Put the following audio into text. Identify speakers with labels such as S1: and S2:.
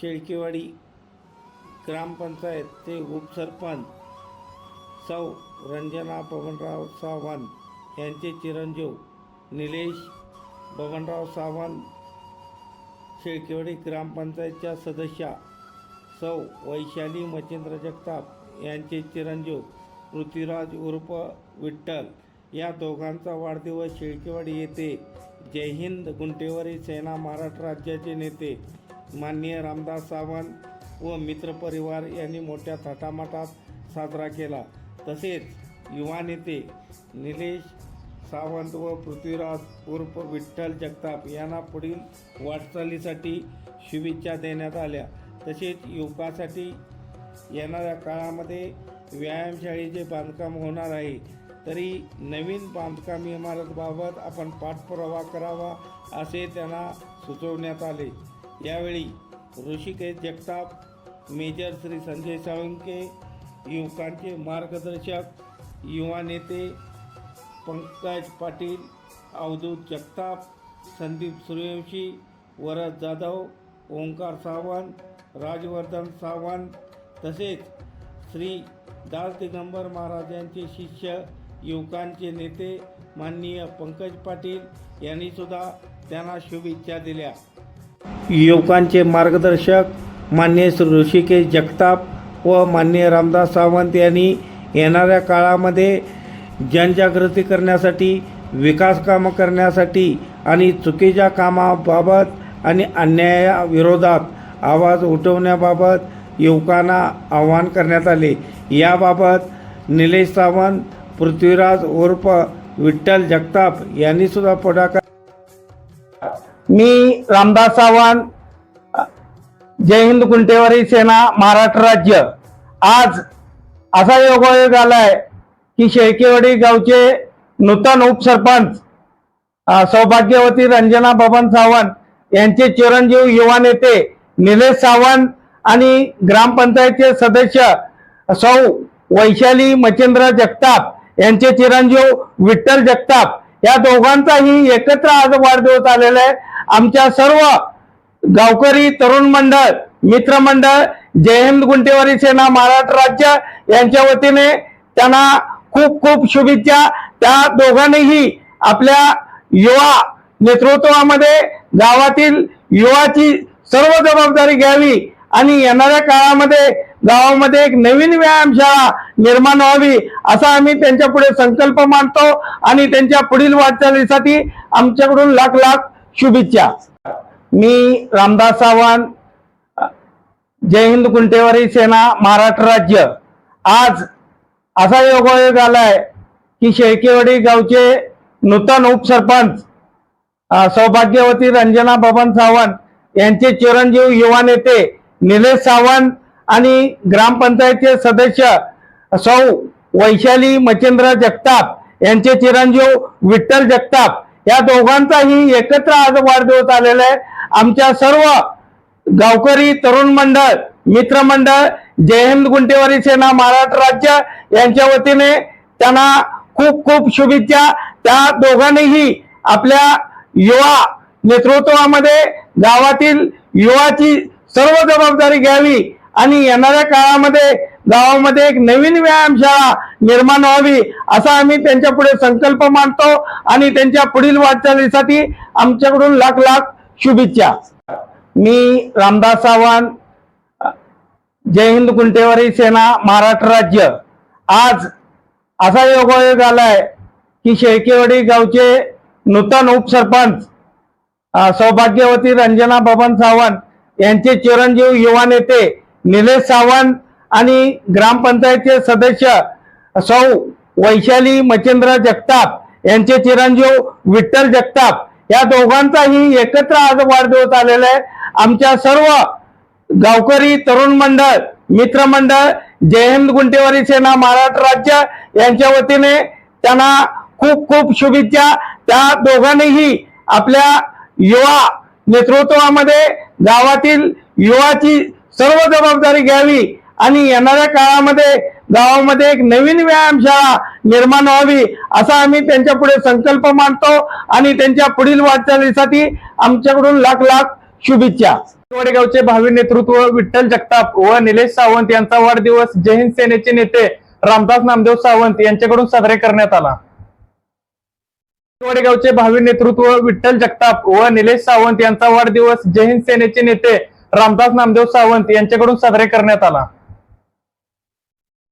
S1: शेळकेवाडी ग्रामपंचायत ते उपसरपंच सौ रंजना बबनराव सावंत यांचे चिरंजीव निलेश बबनराव सावंत शेळकेवाडी ग्रामपंचायतच्या सदस्या सौ वैशाली मच्छिंद्र जगताप यांचे चिरंजीव पृथ्वीराज उर्फ विठ्ठल या दोघांचा वाढदिवस शेळकेवाडी येथे जय हिंद गुंटेवारी सेना महाराष्ट्र राज्याचे नेते माननीय रामदास सावंत व मित्रपरिवार यांनी मोठ्या थाटामाटात साजरा केला. तसेच युवा नेते निलेश सावंत व पृथ्वीराज उर्फ विठ्ठल जगताप यांना पुढील वाटचालीसाठी शुभेच्छा देण्यात आल्या. तसेच युवकासाठी येणाऱ्या काळामध्ये व्यायामशाळेचे बांधकाम होणार आहे. तरी नवीन बांधकाम इमारतबाबत आपण पाठपुरावा करावा असे त्यांना सुचवण्यात आले. यावेळी ऋषिकेश जगताप मेजर श्री संजय साळुंके युवकांचे मार्गदर्शक युवा नेते पंकज पाटील अवधूत जगताप संदीप सूर्यवंशी वरद जाधव ओंकार सावंत राजवर्धन सावंत तसेच श्री दास दिगंबर महाराजांचे शिष्य युवकांचे नेते माननीय पंकज पाटील यांनीसुद्धा त्यांना शुभेच्छा दिल्या. युवकांचे मार्गदर्शक मान्य श्री ऋषिकेश जगताप व मान्य रामदास सावंत यांनी येणाऱ्या काळामध्ये जनजागृती करण्यासाठी विकास कामं करण्यासाठी आणि चुकीच्या कामाबाबत आणि अन्यायाविरोधात आवाज उठवण्याबाबत युवकांना आवाहन करण्यात आले. याबाबत निलेश सावंत पृथ्वीराज उर्फ विठ्ठल जगताप यांनीसुद्धा पुढाकार
S2: मी रामदास सावंत जय हिंद गुंटेवारी सेना महाराष्ट्र राज्य. आज असा योगायोग आलाय की शेळकेवाडी गावचे नूतन उपसरपंच सौभाग्यवती रंजना बबन सावंत यांचे चिरंजीव युवा नेते निलेश सावंत आणि ग्रामपंचायतचे सदस्य सौ वैशाली मचेंद्र जगताप यांचे चिरंजीव विठ्ठल जगताप. या दोघांचाही एकत्र आज वाढदिवस आलेला आहे. आमच्या सर्व गावकरी तरुण मंडळ मित्रमंडळ जय हिंद गुंटेवारी सेना महाराष्ट्र राज्य यांच्या वतीने त्यांना खूप खूप शुभेच्छा. त्या दोघांनीही आपल्या युवा नेतृत्वामध्ये गावातील युवाची सर्व जबाबदारी घ्यावी आणि येणाऱ्या काळामध्ये गावामध्ये एक नवीन व्यायामशाळा निर्माण व्हावी असा आम्ही त्यांच्या पुढे संकल्प मांडतो आणि त्यांच्या पुढील वाटचालीसाठी आमच्याकडून लाख लाख शुभेच्छा. मी रामदास सावंत जय हिंद गुंटेवारी सेना महाराष्ट्र राज्य. आज असा योगायोग आलाय की शेळकेवाडी गावचे नूतन उपसरपंच सौभाग्यवती रंजना बबन सावंत यांचे चिरंजीव युवा नेते निलेश सावंत आणि ग्रामपंचायतचे सदस्य सौ वैशाली मच्छिंद्र जगताप यांचे चिरंजीव विठ्ठल जगताप या दोघांचाही एकत्र आज वाढदिवस आलेला आहे. आमच्या सर्व गावकरी तरुण मंडळ मित्रमंडळ जय हिंद गुंटेवारी सेना महाराष्ट्र राज्य यांच्या वतीने त्यांना खूप खूप शुभेच्छा. त्या दोघांनीही आपल्या युवा नेतृत्वामध्ये गावातील युवाची सर्व जबाबदारी घ्यावी आणि येणाऱ्या काळामध्ये गावामध्ये एक नवीन व्यायामशाळा निर्माण व्हावी असा आम्ही त्यांच्या पुढे संकल्प मांडतो आणि त्यांच्या पुढील वाटचालीसाठी आमच्याकडून लाख लाख शुभेच्छा. मी रामदास सावंत जय हिंद गुंटेवारी सेना महाराष्ट्र राज्य. आज असा योगायोग आलाय की शेळकेवाडी गावचे नूतन उपसरपंच सौभाग्यवती रंजना बबन सावंत यांचे चिरंजीव युवा नेते निलेश सावंत आणि ग्रामपंचायतचे सदस्य सौ वैशाली मच्छेंद्र जगताप यांचे चिरंजीव विठ्ठल जगताप या दोघांचाही एकत्र आज वाढदिवस आलेला आहे. आमच्या सर्व गावकरी तरुण मंडळ मित्रमंडळ जय हिंद गुंटेवारी सेना महाराष्ट्र राज्य यांच्या वतीने त्यांना खूप खूप शुभेच्छा. त्या दोघांनीही आपल्या युवा नेतृत्वामध्ये गावातील युवाची सर्व जबाबदारी घ्यावी आणि येणाऱ्या काळामध्ये गावामध्ये एक नवीन व्यायामशाळा निर्माण व्हावी असा आम्ही त्यांच्या पुढे संकल्प मांडतो आणि त्यांच्या पुढील वाटचालीसाठी आमच्याकडून लाख लाख शुभेच्छा.
S3: वडेगावचे भावी नेतृत्व विठ्ठल जगताप व निलेश सावंत यांचा वाढदिवस जैन सेनेचे नेते रामदास नामदेव सावंत यांच्याकडून साजरे करण्यात आला. वडेगावचे भावी नेतृत्व विठ्ठल जगताप व निलेश सावंत यांचा वाढदिवस जैन सेनेचे नेते रामदास नामदेव सावंत यांच्याकडून साजरे करण्यात आला.